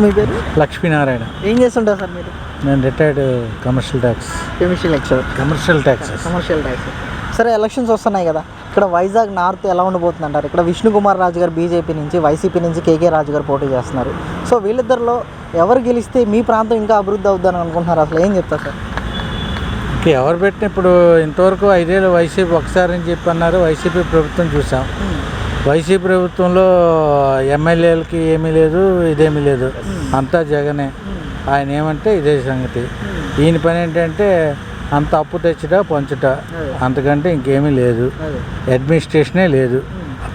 మీ పేరు? లక్ష్మీనారాయణ. ఏం చేస్తుంటారు సార్ మీరు? నేను retired commercial tax chemistry lecture commercial taxes commercial tax సరే ఎలక్షన్స్ వస్తున్నాయి కదా. ఇక్కడ వైజాగ్ నార్త్ ఎలా ఉండబోతుంది అంటారు ఇక్కడ విష్ణు కుమార్ రాజు గారు బీజేపీ నుంచి వైసీపీ నుంచి కేకే రాజు గారు పోటీ చేస్తున్నారు. సో వీళ్ళిద్దరిలో ఎవరు గెలిస్తే మీ ప్రాంతం ఇంకా అభివృద్ధి అవుద్దని అనుకుంటున్నారు? అసలు ఏం చెప్తారు సార్? ఇంకా ఎవరు పెట్టిన ఇప్పుడు ఇంతవరకు ఐదేళ్ళు వైసీపీ ఒకసారి అని చెప్పి అన్నారు. వైసీపీ ప్రభుత్వం చూసాం. వైసీపీ ప్రభుత్వంలో ఎమ్మెల్యేలకి ఏమీ లేదు ఇదేమీ లేదు. అంతా జగనే. ఆయన ఏమంటే ఇదే సంగతి. ఈయన పని ఏంటంటే అంత అప్పు తెచ్చుట పంచుట. అంతకంటే ఇంకేమీ లేదు. అడ్మినిస్ట్రేషనే లేదు.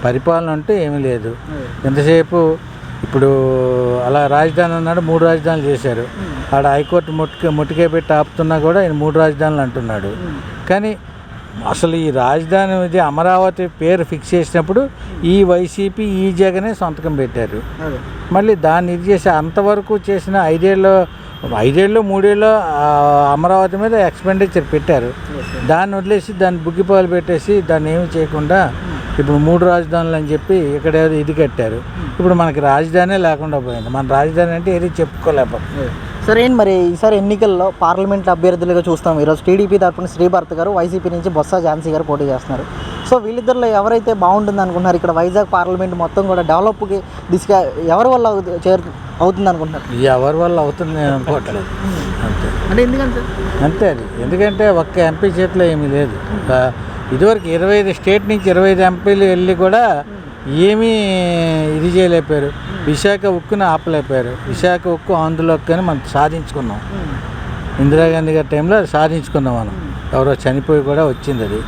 పరిపాలన అంటే ఏమీ లేదు. ఎంతసేపు ఇప్పుడు అలా రాజధాని అన్నాడు మూడు రాజధానులు చేశారు. ఆడ హైకోర్టు ముట్టుకే ముట్టుకే పెట్టి ఆపుతున్నా కూడా ఆయన మూడు రాజధానులు అంటున్నాడు. కానీ అసలు ఈ రాజధాని ఇది అమరావతి పేరు ఫిక్స్ చేసినప్పుడు ఈ వైసీపీ ఈ జగనే సంతకం పెట్టారు. మళ్ళీ దాన్ని ఇది చేసి అంతవరకు చేసిన ఐదేళ్ళు ఐదేళ్ళు మూడేళ్ళు అమరావతి మీద ఎక్స్పెండిచర్ పెట్టారు. దాన్ని వదిలేసి దాన్ని బుగ్గిపాలు పెట్టేసి దాన్ని ఏమి చేయకుండా ఇప్పుడు మూడు రాజధానులు అని చెప్పి ఇక్కడ ఏదో ఇది కట్టారు. ఇప్పుడు మనకి రాజధానే లేకుండా పోయింది. మన రాజధాని అంటే ఏది చెప్పుకోలేకపోతుంది సరే మరి ఈసారి ఎన్నికల్లో పార్లమెంట్ అభ్యర్థులుగా చూస్తాం. ఈరోజు టీడీపీ తరపున శ్రీభారత్ గారు వైసీపీ నుంచి బొత్స ఝాన్సీ గారు పోటీ చేస్తున్నారు. సో వీళ్ళిద్దరిలో ఎవరైతే బాగుంటుంది అనుకుంటున్నారు? ఇక్కడ వైజాగ్ పార్లమెంట్ మొత్తం కూడా డెవలప్కి దిశగా ఎవరి వల్ల చేరు అవుతుంది అనుకుంటున్నారు? ఎవరి వల్ల అవుతుంది నేను అనుకోవట్లేదు. అంతే. అంటే ఎందుకంటే అంతే అది. ఎందుకంటే ఒక్క ఎంపీ చేతిలో ఏమీ లేదు. ఇదివరకు ఇరవై ఐదు స్టేట్ నుంచి ఇరవై ఐదు ఎంపీలు వెళ్ళి కూడా ఏమీ ఇది చేయలేకపోయారు. విశాఖ ఉక్కుని ఆపలేకపోయారు. విశాఖ ఉక్కు ఆంధ్రలోకి అని మనం సాధించుకున్నాం. ఇందిరాగాంధీ గారి టైంలో అది సాధించుకున్నాం మనం. ఎవరో చనిపోయి కూడా వచ్చింది అది.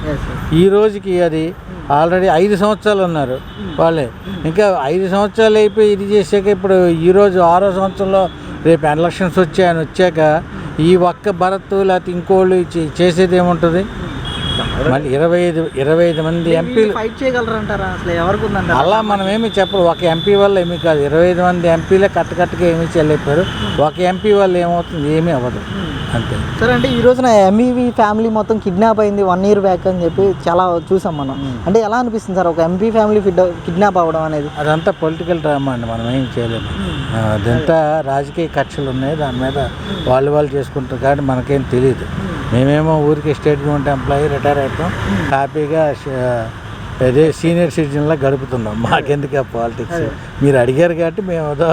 ఈ రోజుకి అది ఆల్రెడీ ఐదు సంవత్సరాలు ఉన్నారు వాళ్ళే. ఇంకా ఐదు సంవత్సరాలు అయిపోయి ఇది చేసాక ఇప్పుడు ఈరోజు ఆరో సంవత్సరంలో రేపు ఎలక్షన్స్ వచ్చాయని వచ్చాక ఈ ఒక్క భరత్ లేకపోతే ఇంకోళ్ళు చేసేది ఏముంటుంది? మళ్ళీ ఇరవై ఐదు ఇరవై ఐదు మంది ఎంపీలు ఫైట్ చేయగలరంటారా? అసలు ఎవరికి ఉందంటారా అలా మనం ఏమి చెప్పరు. ఒక ఎంపీ వల్ల ఏమీ కాదు. ఇరవై ఐదు మంది ఎంపీలే కట్టకట్టుగా ఏమీ చెల్లిపోయారు ఒక ఎంపీ వల్ల ఏమవుతుంది? ఏమీ అవ్వదు. అంతే. సరే అంటే ఈ రోజున ఎంఈవి ఫ్యామిలీ మొత్తం కిడ్నాప్ అయింది. వన్ ఇయర్ బ్యాక్ అని చెప్పి చాలా చూసాం మనం. అంటే ఎలా అనిపిస్తుంది సార్ ఒక ఎంపీ ఫ్యామిలీ కిడ్నాప్ అవ్వడం అనేది? అదంతా పొలిటికల్ డ్రామా అండి. మనం ఏం చేయలేము. అదంతా రాజకీయ కక్షలు ఉన్నాయి. దాని మీద వాళ్ళు వాళ్ళు చేసుకుంటారు. కాబట్టి మనకేం తెలియదు మేమేమో ఊరికి స్టేట్ గవర్నమెంట్ ఎంప్లాయీ రిటైర్ అవుతాం హ్యాపీగా ష- అదే సీనియర్ సిటిజన్లా గడుపుతున్నాం. మాకెందుకు ఆ పాలిటిక్స్? మీరు అడిగారు కాబట్టి మేము ఏదో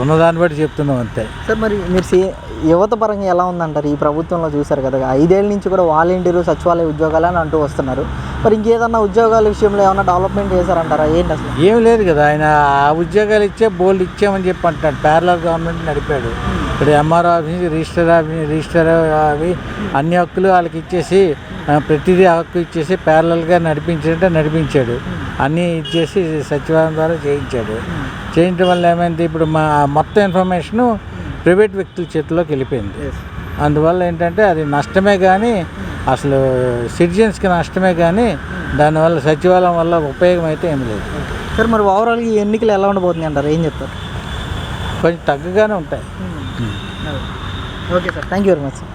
ఉన్నదాన్ని బట్టి చెప్తున్నాం అంతే. సార్ మరి మీరు సీ యువత పరంగా ఎలా ఉందంటారు? ఈ ప్రభుత్వంలో చూశారు కదా ఐదేళ్ళ నుంచి కూడా వాలంటీరు సచివాలయ ఉద్యోగాలు అని అంటూ వస్తున్నారు. మరి ఇంకేదన్నా ఉద్యోగాల విషయంలో ఏమైనా డెవలప్మెంట్ చేశారంటారా? ఏంటి అసలు? ఏం లేదు కదా ఆయన ఆ ఉద్యోగాలు ఇచ్చే బోల్డ్ ఇచ్చామని చెప్పి అంటాడు ప్యారలర్ గవర్నమెంట్ నడిపాడు. ఇప్పుడు MR office register office register అవి అన్ని హక్కులు వాళ్ళకి ఇచ్చేసి ప్రతిదీ హక్కు ఇచ్చేసి ప్యారలల్గా నడిపించాడంటే నడిపించాడు. అన్నీ ఇచ్చేసి సచివాలయం ద్వారా చేయించాడు. చేయించడం వల్ల ఏమైంది? ఇప్పుడు మా మొత్తం ఇన్ఫర్మేషను ప్రైవేట్ వ్యక్తుల చేతిలోకి వెళ్ళిపోయింది. అందువల్ల ఏంటంటే అది నష్టమే కానీ అసలు సిటిజన్స్కి నష్టమే కానీ దానివల్ల సచివాలయం వల్ల ఉపయోగం అయితే ఏమి లేదు. సార్ మరి ఓవరాల్గా ఈ ఎన్నికలు ఎలా ఉండబోతుంది అంటారు? ఏం చెప్తారు? కొంచెం తగ్గగానే ఉంటాయి. Okay sir. Thank you very much